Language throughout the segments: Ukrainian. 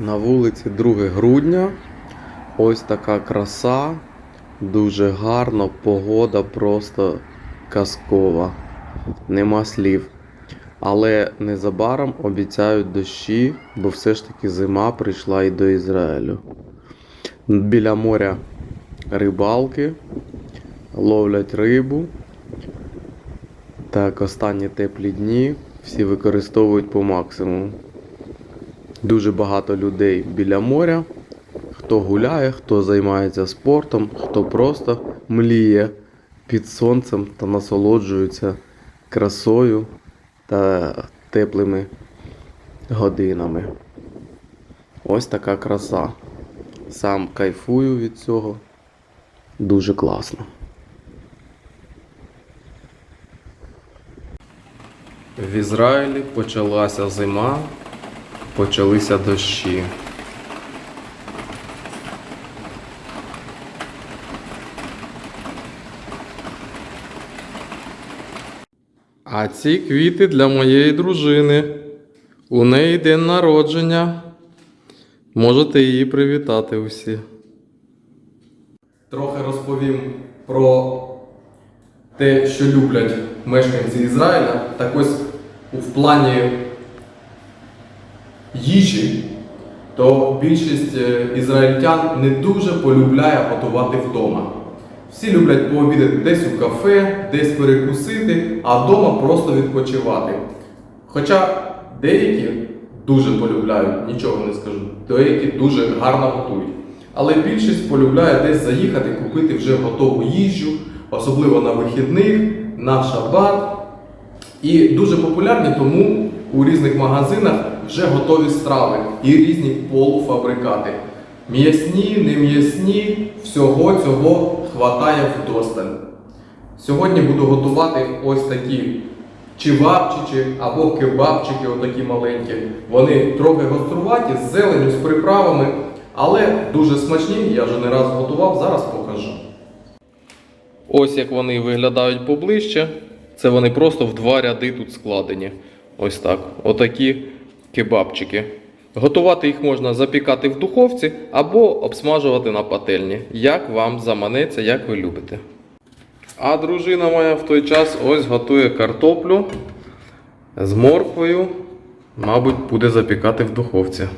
На вулиці 2 грудня. Ось така краса. Дуже гарно, погода просто казкова. Нема слів. Але незабаром обіцяють дощі, бо все ж таки зима прийшла і до Ізраїлю. Біля моря рибалки, ловлять рибу. Так, останні теплі дні всі використовують по максимуму. Дуже багато людей біля моря. Хто гуляє, хто займається спортом, хто просто мліє під сонцем та насолоджується красою та теплими годинами. Ось така краса. Сам кайфую від цього. Дуже класно. В Ізраїлі почалася зима, почалися дощі. А ці квіти для моєї дружини. У неї день народження. Можете її привітати усі. Трохи розповім про те, що люблять мешканці Ізраїля. Так ось в плані їжі, то більшість е, ізраїльтян не дуже полюбляє готувати вдома. Всі люблять пообідати десь у кафе, десь перекусити, а вдома просто відпочивати. Хоча деякі дуже полюбляють, нічого не скажу, деякі дуже гарно готують. Але більшість полюбляє десь заїхати, купити вже готову їжу, особливо на вихідних, на шабат. І дуже популярні, тому у різних магазинах вже готові страви і різні полуфабрикати. М'ясні, не м'ясні, всього цього хватає вдосталь. Сьогодні буду готувати ось такі чивапчичі або кебабчики, отакі маленькі. Вони трохи гоструваті, з зеленю, з приправами, але дуже смачні. Я вже не раз готував, зараз покажу. Ось як вони виглядають поближче. Це вони просто в два ряди тут складені. Ось так. Отакі кебабчики. Готувати їх можна запікати в духовці або обсмажувати на пательні. Як вам заманеться, як ви любите. А дружина моя в той час ось готує картоплю з морквою. Мабуть, буде запікати в духовці.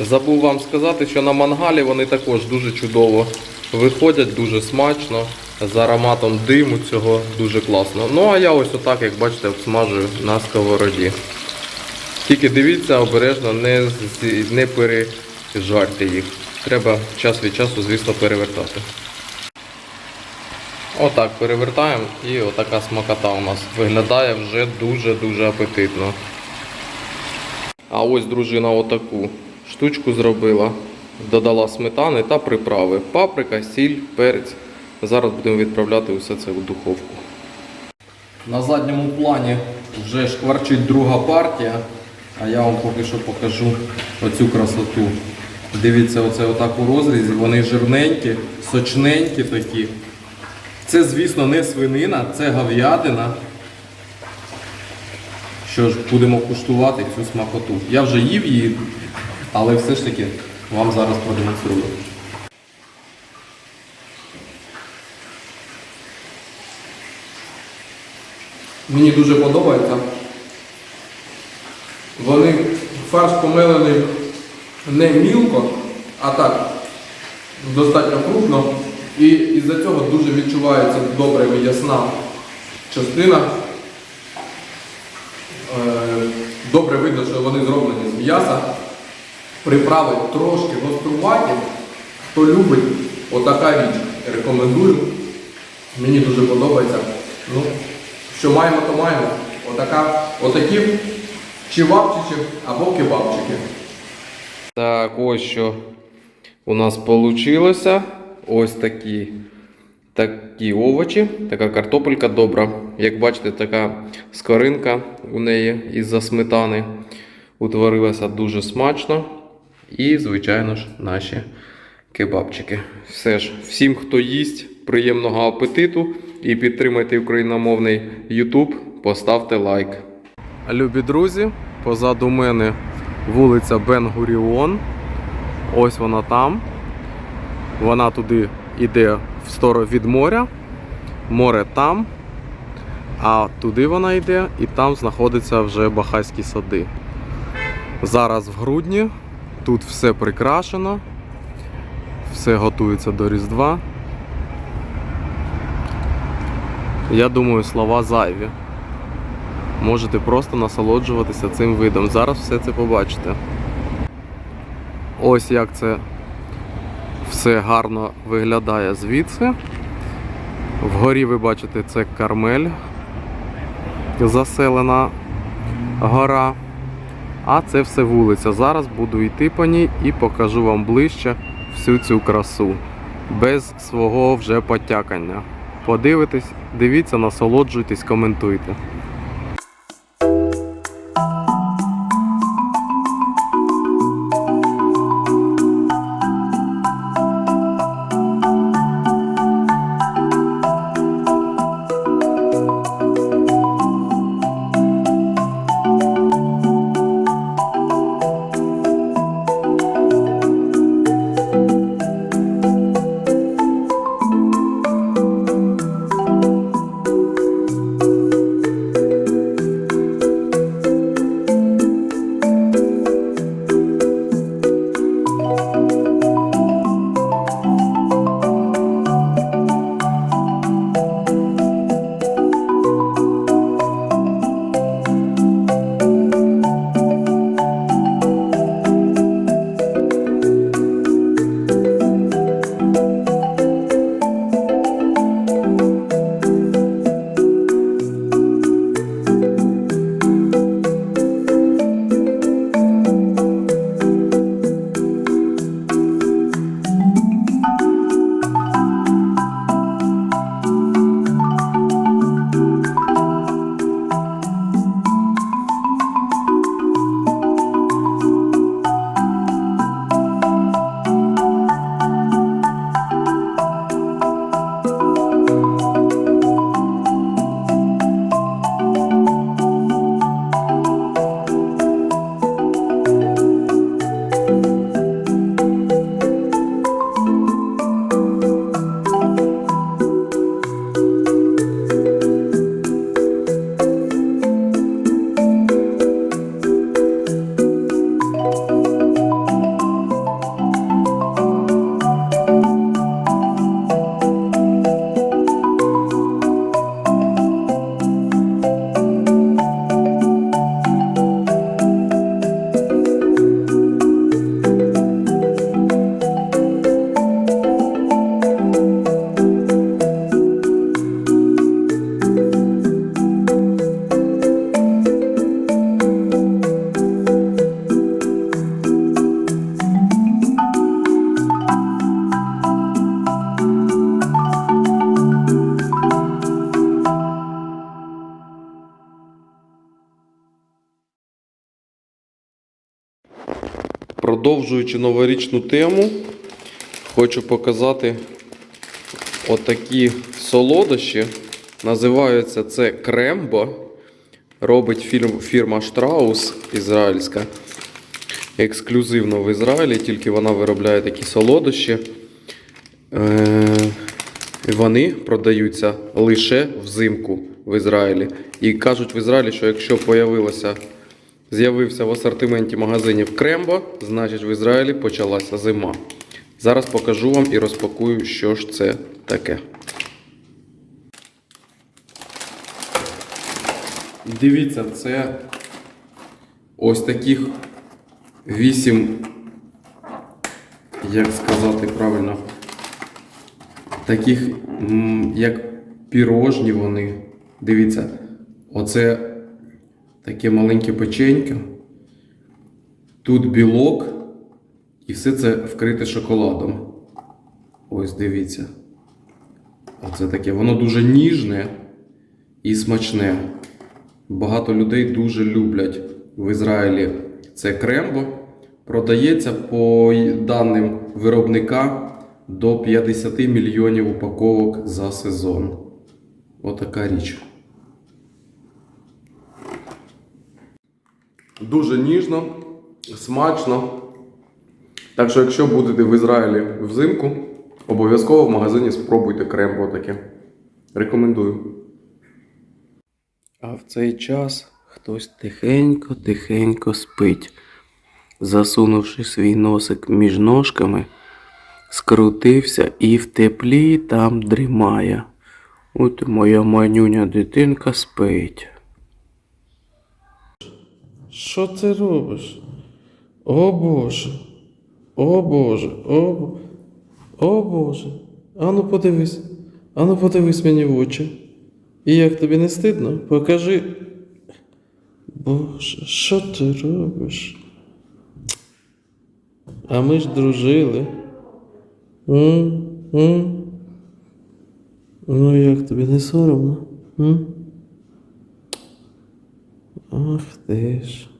Забув вам сказати, що на мангалі вони також дуже чудово виходять, дуже смачно, з ароматом диму цього дуже класно. Ну а я ось отак, як бачите, обсмажую на сковороді. Тільки дивіться обережно, не, не пережарте їх. Треба час від часу, звісно, перевертати. Отак перевертаємо і отака смакота у нас виглядає вже дуже-дуже апетитно. А ось дружина отаку штучку зробила. Додала сметани та приправи. Паприка, сіль, перець. Зараз будемо відправляти усе це в духовку. На задньому плані вже шкварчить друга партія. А я вам поки що покажу оцю красоту. Дивіться, оце отак у розрізі. Вони жирненькі, сочненькі такі. Це, звісно, не свинина, це говядина. Що ж, будемо куштувати цю смакоту. Я вже їв її, але все ж таки вам зараз продемонструю. Мені дуже подобається. Вони фарш помелений не мілко, а так достатньо крупно. І із-за цього дуже відчувається добре м'ясна частина. Е, Добре видно, що вони зроблені з м'яса. Приправи трошки гоструваті. Хто любить, отака річ. Рекомендую. Мені дуже подобається. Ну, що маємо, то маємо. Отака, отакі чивапчичі або кебабчики. Так, ось що у нас вийшло. Ось такі, такі овочі, така картопелька добра. Як бачите, така скоринка у неї із-за сметани утворилася дуже смачно. І, звичайно ж, наші кебабчики. Все ж, всім, хто їсть, приємного апетиту і підтримайте україномовний YouTube, поставте лайк. Любі друзі, позаду мене вулиця Бен-Гуріон. Ось вона там. Вона туди йде в сторону від моря. Море там. А туди вона йде і там знаходяться вже Бахайські сади. Зараз в грудні. Тут все прикрашено. Все готується до Різдва. Я думаю, слова зайві. Можете просто насолоджуватися цим видом. Зараз все це побачите. Ось як це все гарно виглядає звідси. Вгорі ви бачите це Кармель, заселена гора. А це все вулиця. Зараз буду йти по ній і покажу вам ближче всю цю красу. Без свого вже потякання. Подивитесь, дивіться, насолоджуйтесь, коментуйте. Продовжуючи новорічну тему, хочу показати отакі солодощі. Називаються це крембо. Робить фірм, фірма Штраус ізраїльська. Ексклюзивно в Ізраїлі, тільки вона виробляє такі солодощі. Е, вони продаються лише взимку в Ізраїлі. І кажуть в Ізраїлі, що якщо появилося з'явився в асортименті магазинів Крембо, значить в Ізраїлі почалася зима. Зараз покажу вам і розпакую, що ж це таке. Дивіться, це ось таких 8, як сказати правильно, таких, як пірожні вони. Дивіться, оце таке маленьке печенько. Тут білок, і все це вкрите шоколадом. Ось дивіться. Оце таке. Воно дуже ніжне і смачне. Багато людей дуже люблять в Ізраїлі це крембо. Продається по даним виробника до 50 мільйонів упаковок за сезон. Отака річ. Дуже ніжно, Смачно. Так що, якщо будете в Ізраїлі взимку, обов'язково в магазині спробуйте крембо таке. Рекомендую. А в цей час хтось тихенько-тихенько спить, засунувши свій носик між ножками, скрутився і в теплі там дрімає. От моя манюня дитинка спить. Що ти робиш? О Боже, о Боже, о, о Боже. Ану подивись, ану подивись мені в очі. І як тобі не стидно? Покажи. Боже, що ти робиш? А ми ж дружили. М? М? Ну як тобі не соромно? М? Ах ти ж.